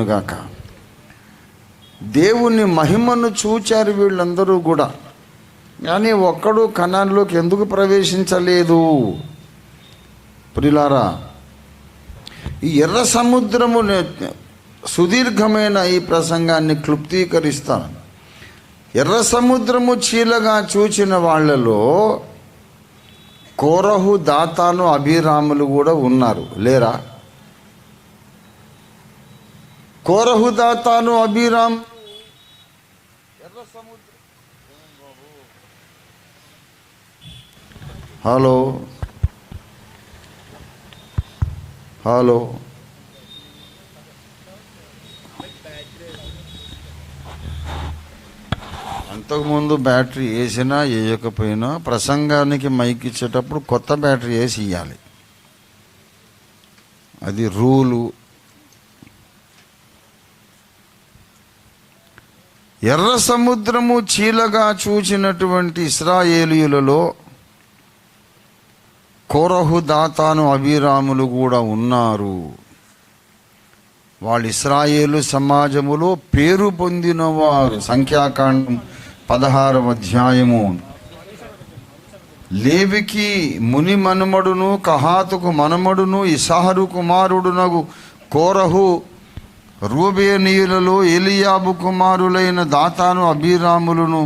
గాక దేవుని మహిమను చూచారు వీళ్ళందరూ కూడా. కానీ ఒక్కడు కణాల్లోకి ఎందుకు ప్రవేశించలేదు? ప్రిలారా ఈ ఎర్ర సముద్రము సుదీర్ఘమైన ఈ ప్రసంగాన్ని క్లుప్తీకరిస్తాను. ఎర్ర సముద్రము చీలగా చూచిన వాళ్ళలో కోరహు దాతాను అభిరాములు కూడా ఉన్నారు. లేరా? కోరహుదాతాను అభిరామ్. హలో. హలో. అంతకుముందు బ్యాటరీ వేసినా వేయకపోయినా ప్రసంగానికి మైక్ ఇచ్చేటప్పుడు కొత్త బ్యాటరీ వేసి ఇవ్వాలి అది రూలు ఎర్ర సముద్రము చీలగా చూచినటువంటి ఇస్రాయేలీయులలో కోరహు దాతాను అభిరాములు కూడా ఉన్నారు. వాళ్ళు ఇస్రాయేలు సమాజములో పేరు పొందినవారు. సంఖ్యాకాండం పదహారవ అధ్యాయము. లేవికి ముని మనుమడును కహాతుకు మనమడును ఇసాహరు కుమారుడునగు కోరహు రూబేనీయులలో ఎలియాబు కుమారులైన దాతాను అభిరాములను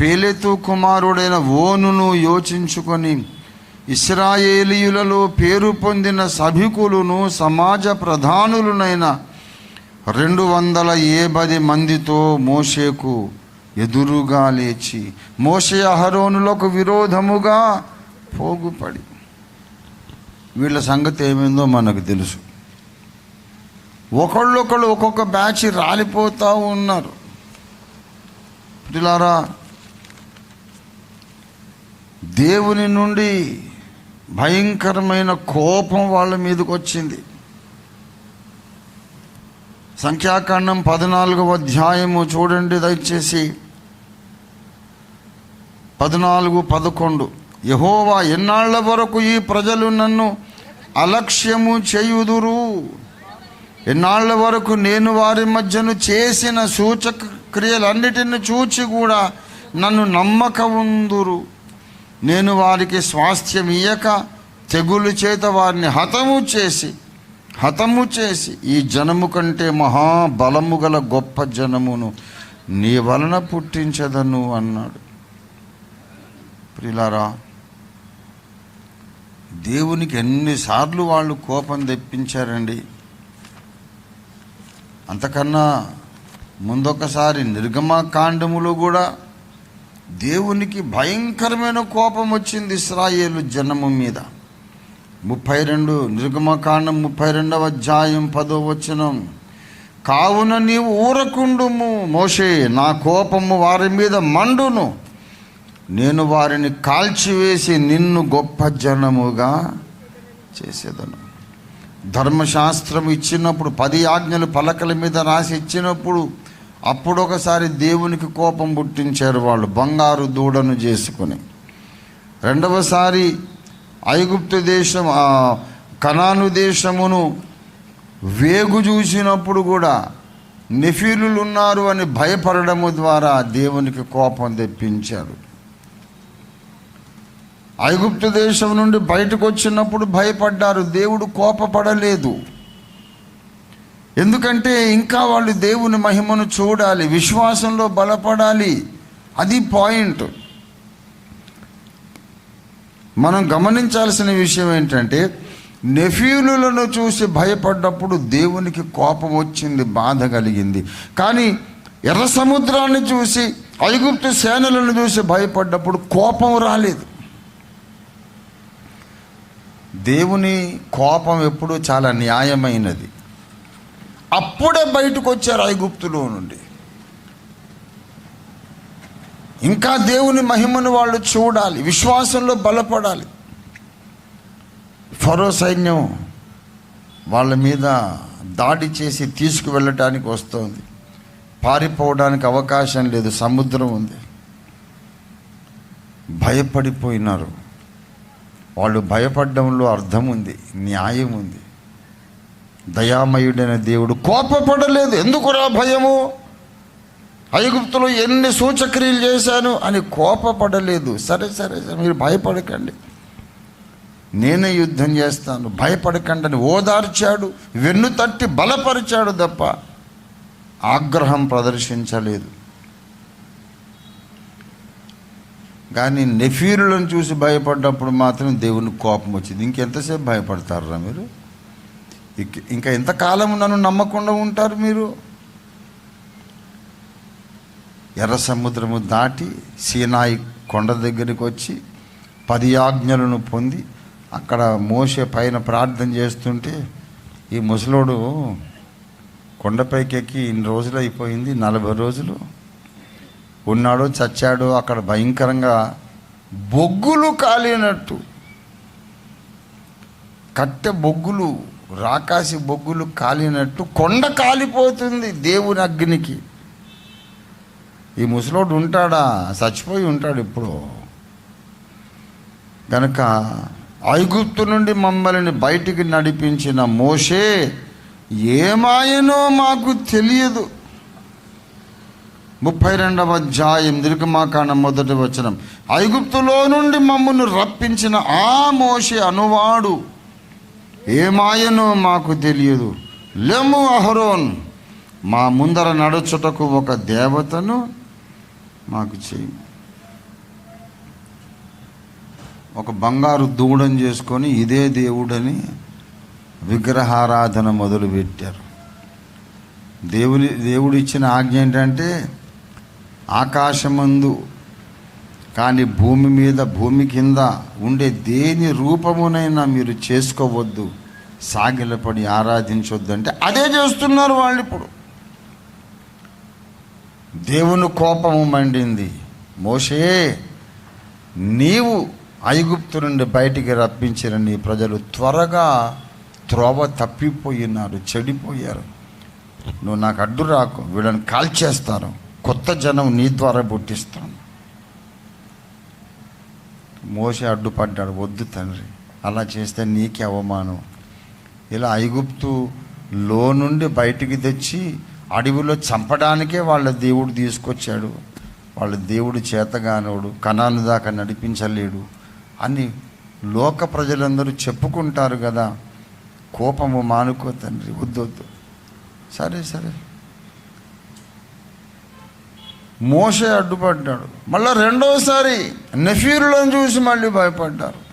పేలెతు కుమారుడైన ఓనును యోచించుకొని ఇస్రాయేలీయులలో పేరు పొందిన సభికులను సమాజ ప్రధానులనైన రెండు వందల ఏబది మందితో మోషేకు ఎదురుగా లేచి మోషే అహరోనులకు విరోధముగా పోగుపడి. వీళ్ళ సంగతి ఏమైందో మనకు తెలుసు. ఒకళ్ళొకళ్ళు ఒక్కొక్క బ్యాచ్ రాలిపోతూ ఉన్నారు. పిల్లారా దేవుని నుండి భయంకరమైన కోపం వాళ్ళ మీదకి వచ్చింది సంఖ్యాకాండం పద్నాలుగవ అధ్యాయము చూడండి దయచేసి. పద్నాలుగు పదకొండు. యహోవా ఎన్నాళ్ళ వరకు ఈ ప్రజలు నన్ను అలక్ష్యము చేయుదురు? ఎన్నాళ్ళ వరకు నేను వారి మధ్యను చేసిన సూచక క్రియలన్నిటిని చూచి కూడా నన్ను నమ్మక ఉందురు నేను వారికి స్వాస్థ్యం ఇయ్యక తెగులు చేత వారిని హతము చేసి హతము చేసి ఈ జనము కంటే మహాబలము గల గొప్ప జనమును నీ వలన పుట్టించదను అన్నాడు. ప్రిలారా దేవునికి ఎన్నిసార్లు వాళ్ళు కోపం తెప్పించారండి. అంతకన్నా ముందొకసారి నిర్గమకాండములో కూడా దేవునికి భయంకరమైన కోపం వచ్చింది ఇస్రాయేలు జనము మీద. ముప్పై రెండు నిర్గమకాండం ముప్పై రెండవ అధ్యాయం పదో వచనం. కావున నీవు ఊరకుండుము మోషే నా కోపము వారి మీద మండును. నేను వారిని కాల్చివేసి నిన్ను గొప్ప జనముగా చేసేదను. ధర్మశాస్త్రం ఇచ్చినప్పుడు పది ఆజ్ఞలు పలకల మీద రాసి ఇచ్చినప్పుడు అప్పుడు ఒకసారి దేవునికి కోపం పుట్టించారు వాళ్ళు బంగారు దూడను చేసుకుని. రెండవసారి ఐగుప్తు దేశం ఆ కనాను దేశమును వేగు చూసినప్పుడు కూడా నిఫీలులు ఉన్నారు అని భయపడడము ద్వారా దేవునికి కోపం తెప్పించారు. ఐగుప్తు దేశం నుండి బయటకు వచ్చినప్పుడు భయపడ్డారు. దేవుడు కోపపడలేదు. ఎందుకంటే ఇంకా వాళ్ళు దేవుని మహిమను చూడాలి విశ్వాసంలో బలపడాలి. అది పాయింట్. మనం గమనించాల్సిన విషయం ఏంటంటే నెఫ్యూలులను చూసి భయపడ్డప్పుడు దేవునికి కోపం వచ్చింది బాధ కలిగింది. కానీ ఎర్ర సముద్రాన్ని చూసి ఐగుప్తు సేనలను చూసి భయపడ్డప్పుడు కోపం రాలేదు. దేవుని కోపం ఎప్పుడు చాలా న్యాయమైనది. అప్పుడే బయటకు వచ్చారు ఐగుప్తులో నుండి. ఇంకా దేవుని మహిమను వాళ్ళు చూడాలి విశ్వాసంలో బలపడాలి. ఫరో సైన్యం వాళ్ళ మీద దాడి చేసి తీసుకువెళ్ళటానికి వస్తుంది. పారిపోవడానికి అవకాశం లేదు సముద్రం ఉంది. భయపడిపోయినారు. వాళ్ళు భయపడడంలో అర్థం ఉంది న్యాయం ఉంది. దయామయుడైన దేవుడు కోపపడలేదు. ఎందుకురా భయము? ఐగుప్తులో ఎన్ని సూచక్రియలు చేశాను అని కోపపడలేదు. సరే సరే సరే మీరు భయపడకండి. నేనే యుద్ధం చేస్తాను. భయపడకండి అని ఓదార్చాడు. వెన్ను తట్టి బలపరిచాడు తప్ప ఆగ్రహం ప్రదర్శించలేదు. కానీ నెఫీరులను చూసి భయపడ్డప్పుడు మాత్రం దేవునికి కోపం వచ్చింది. ఇంకెంతసేపు భయపడతారా మీరు? ఇంకా ఎంతకాలం నన్ను నమ్మకుండా ఉంటారు మీరు? ఎర్ర సముద్రము దాటి సీనాయి కొండ దగ్గరికి వచ్చి పది ఆజ్ఞలను పొంది అక్కడ మోసే పైన ప్రార్థన చేస్తుంటే ఈ ముసలోడు కొండపైకి ఎక్కి ఇన్ని రోజులు అయిపోయింది నలభై రోజులు. ఉన్నాడు చచ్చాడు అక్కడ భయంకరంగా బొగ్గులు కాలినట్టు. కట్టె బొగ్గులు రాకాసి బొగ్గులు కాలినట్టు కొండ కాలిపోతుంది దేవుని అగ్నికి. ఈ ముసలోడు ఉంటాడా? చచ్చిపోయి ఉంటాడు ఇప్పుడు కనుక ఐగుప్తు నుండి మమ్మల్ని బయటికి నడిపించిన మోషే ఏమాయనో మాకు తెలియదు. ముప్పై రెండవ అధ్యాయం నిర్గమాకాండం మొదటి వచనం. ఐగుప్తులో నుండి మమ్మల్ని రప్పించిన ఆ మోషే అనువాడు ఏమాయనో మాకు తెలియదు. లెము అహరోన్ మా ముందర నడుచుటకు ఒక దేవతను మాకు చేయి. ఒక బంగారు దూడం చేసుకొని ఇదే దేవుడని విగ్రహారాధన మొదలుపెట్టారు. దేవుని దేవుడిచ్చిన ఆజ్ఞ ఏంటంటే ఆకాశమందు కానీ భూమి మీద భూమి కింద ఉండే దేని రూపమునైనా మీరు చేసుకోవద్దు. సాగిలపడి ఆరాధించొద్దు అంటే అదే చేస్తున్నారు వాళ్ళు ఇప్పుడు దేవుని కోపము మండింది. మోషే నీవు ఐగుప్తు నుండి బయటికి రప్పించిన నీ ప్రజలు త్వరగా త్రోవ తప్పిపోయినారు చెడిపోయారు. నువ్వు నాకు అడ్డు రాకు వీళ్ళని కాల్చేస్తాను కొత్త జనం నీ ద్వారా పుట్టిస్తాను. మోసే అడ్డుపడ్డాడు వద్దు తండ్రి అలా చేస్తే నీకే అవమానం. ఇలా ఐగుప్తు లో నుండి బయటికి తెచ్చి అడవిలో చంపడానికే వాళ్ళ దేవుడు తీసుకొచ్చాడు. వాళ్ళ దేవుడు చేతగానోడు కణాలు దాకా నడిపించలేడు అని లోక ప్రజలందరూ చెప్పుకుంటారు కదా. కోపము మానుకో తండ్రి వద్దొద్దు. సరే సరే. మోసే అడ్డుపడ్డాడు. మళ్ళీ రెండోసారి నెఫీరులను చూసి మళ్ళీ భయపడ్డారు.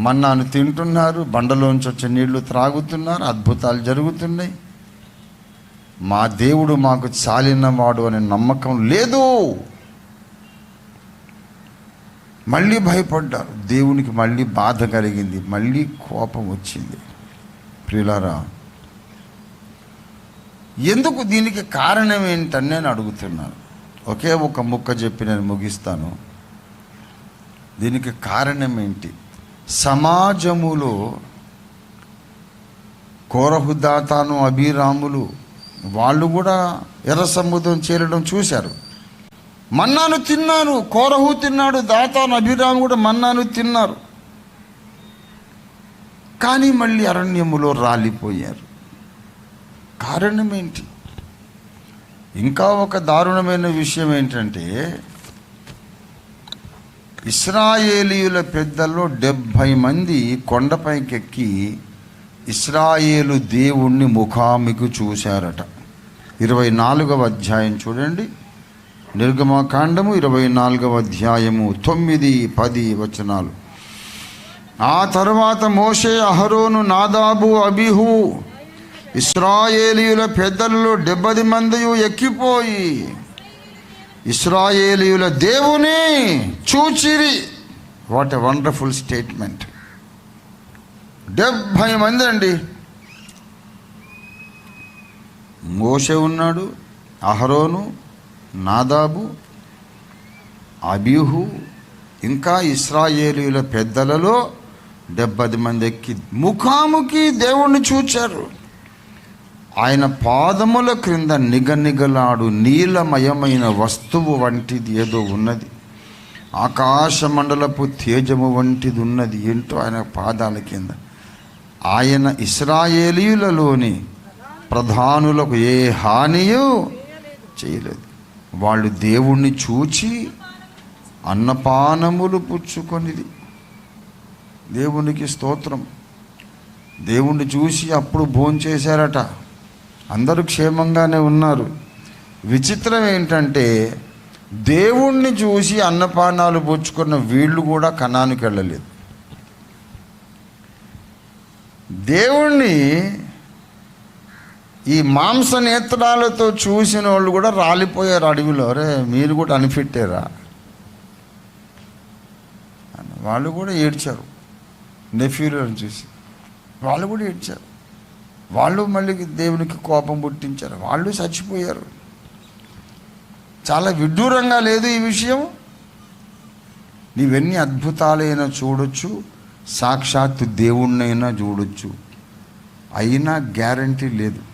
మన్నాను తింటున్నారు బండలోంచి వచ్చే నీళ్ళు త్రాగుతున్నారు అద్భుతాలు జరుగుతున్నాయి. మా దేవుడు మాకు చాలినవాడు అనే నమ్మకం లేదు. మళ్ళీ భయపడ్డారు. దేవునికి మళ్ళీ బాధ కలిగింది. మళ్ళీ కోపం వచ్చింది. ప్రియులారా ఎందుకు దీనికి కారణం ఏంటని నేను అడుగుతున్నాను. ఒకే ఒక ముక్క చెప్పి నేను ముగిస్తాను. దీనికి కారణం ఏంటి? సమాజములో కోరహుదాతాను అభిరాములు వాళ్ళు కూడా ఎర్ర సముద్రం చేరడం చూశారు. మన్నాను తిన్నాను కోరహు తిన్నాడు దాతాను అభిరాము కూడా మన్నాను తిన్నారు. కానీ మళ్ళీ అరణ్యములో రాలిపోయారు. కారణం ఏంటి ఇంకా ఒక దారుణమైన విషయం ఏంటంటే ఇస్రాయేలీయుల పెద్దల్లో డెబ్భై మంది కొండపైకెక్కి ఇస్రాయేలు దేవుణ్ణి ముఖాముఖి చూశారట. ఇరవై నాలుగవ అధ్యాయం చూడండి. నిర్గమకాండము ఇరవై నాలుగవ అధ్యాయము తొమ్మిది పది వచనాలు. ఆ తర్వాత మోషే అహరోను నాదాబు అబిహు ఇస్రాయేలీయుల పెద్దలలో డెబ్బది మంది ఎక్కిపోయి ఇస్రాయేలీయుల దేవుని చూచిరి. వాట్ ఎ వండర్ఫుల్ స్టేట్మెంట్ డెబ్భై మంది అండి. మోషే ఉన్నాడు అహరోను నాదాబు అబీహు ఇంకా ఇస్రాయేలీయుల పెద్దలలో డెబ్బది మంది ఎక్కి ముఖాముఖి దేవుణ్ణి చూచారు. ఆయన పాదముల క్రింద నిగనిగలాడు నీలమయమైన వస్తువు వంటిది ఏదో ఉన్నది. ఆకాశ మండలపు తేజము వంటిది ఉన్నది ఏంటో ఆయన పాదాల కింద ఆయన ఇస్రాయేలీయులలోని ప్రధానులకు ఏ హానియో చేయలేదు. వాళ్ళు దేవుణ్ణి చూచి అన్నపానములు పుచ్చుకొనిది. దేవునికి స్తోత్రం. దేవుణ్ణి చూసి అప్పుడు భోంచేశారట. అందరూ క్షేమంగానే ఉన్నారు. విచిత్రం ఏంటంటే దేవుణ్ణి చూసి అన్నపానాలు పుచ్చుకున్న వీళ్ళు కూడా కణానికి వెళ్ళలేదు. దేవుణ్ణి ఈ మాంస నేత్రాలతో చూసిన వాళ్ళు కూడా రాలిపోయారు అడవిలో. అరే మీరు కూడా అనిపెట్టారా? వాళ్ళు కూడా ఏడ్చారు. నెఫ్యూలను చూసి వాళ్ళు కూడా ఏడ్చారు. వాళ్ళు మళ్ళీ దేవునికి కోపం పుట్టించారు. వాళ్ళు చచ్చిపోయారు. చాలా విడ్డూరంగా లేదు ఈ విషయం. నీవెన్ని అద్భుతాలైనా చూడొచ్చు సాక్షాత్తు దేవుణ్ణైనా చూడొచ్చు. అయినా గ్యారంటీ లేదు.